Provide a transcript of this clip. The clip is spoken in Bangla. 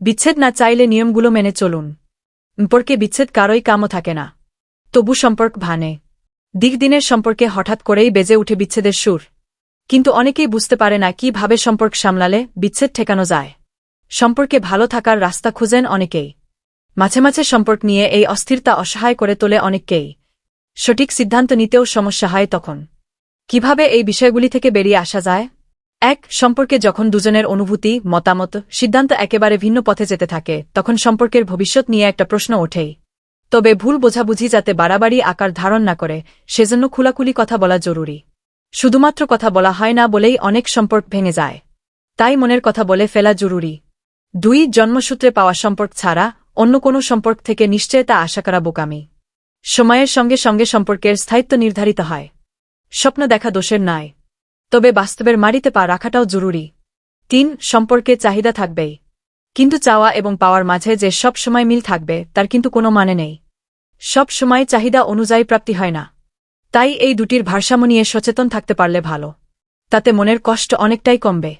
বিচ্ছেদ না চাইলে নিয়মগুলো মেনে চলুন। সম্পর্কে বিচ্ছেদ কারোই কামও থাকে না। তবু সম্পর্ক ভানে। দিকদিনের সম্পর্কে হঠাৎ করেই বেজে উঠে বিচ্ছেদের সুর। কিন্তু অনেকেই বুঝতে পারে না কীভাবে সম্পর্ক সামলালে বিচ্ছেদ ঠেকানো যায়। সম্পর্কে ভালো থাকার রাস্তা খুঁজেন অনেকেই। মাঝে মাঝে সম্পর্ক নিয়ে এই অস্থিরতা অসহায় করে তোলে অনেককেই। সঠিক সিদ্ধান্ত নিতেও সমস্যা হয় তখন। কীভাবে এই বিষয়গুলি থেকে বেরিয়ে আসা যায়? এক, সম্পর্কে যখন দুজনের অনুভূতি, মতামত, সিদ্ধান্ত একেবারে ভিন্ন পথে যেতে থাকে, তখন সম্পর্কের ভবিষ্যৎ নিয়ে একটা প্রশ্ন ওঠেই। তবে ভুল বোঝাবুঝি যাতে বাড়াবাড়ি আকার ধারণ না করে, সেজন্য খুলাকুলি কথা বলা জরুরি। শুধুমাত্র কথা বলা হয় না বলেই অনেক সম্পর্ক ভেঙে যায়। তাই মনের কথা বলে ফেলা জরুরি। দুই, জন্মসূত্রে পাওয়া সম্পর্ক ছাড়া অন্য কোনো সম্পর্ক থেকে নিশ্চয়তা আশা করা বোকামি। সময়ের সঙ্গে সঙ্গে সম্পর্কের স্থায়িত্ব নির্ধারিত হয়। স্বপ্ন দেখা দোষের নয় তবে বাস্তবের মারিতে পা রাখাটাও জরুরি। তিন, সম্পর্কে চাহিদা থাকবেই কিন্তু চাওয়া এবং পাওয়ার মাঝে যে সব সময় মিল থাকবে, তার কিন্তু কোনো মানে নেই। সব সময় চাহিদা অনুযায়ী প্রাপ্তি হয় না। তাই এই দুটির ভারসাম্য নিয়ে সচেতন থাকতে পারলে ভালো। তাতে মনের কষ্ট অনেকটাই কমবে।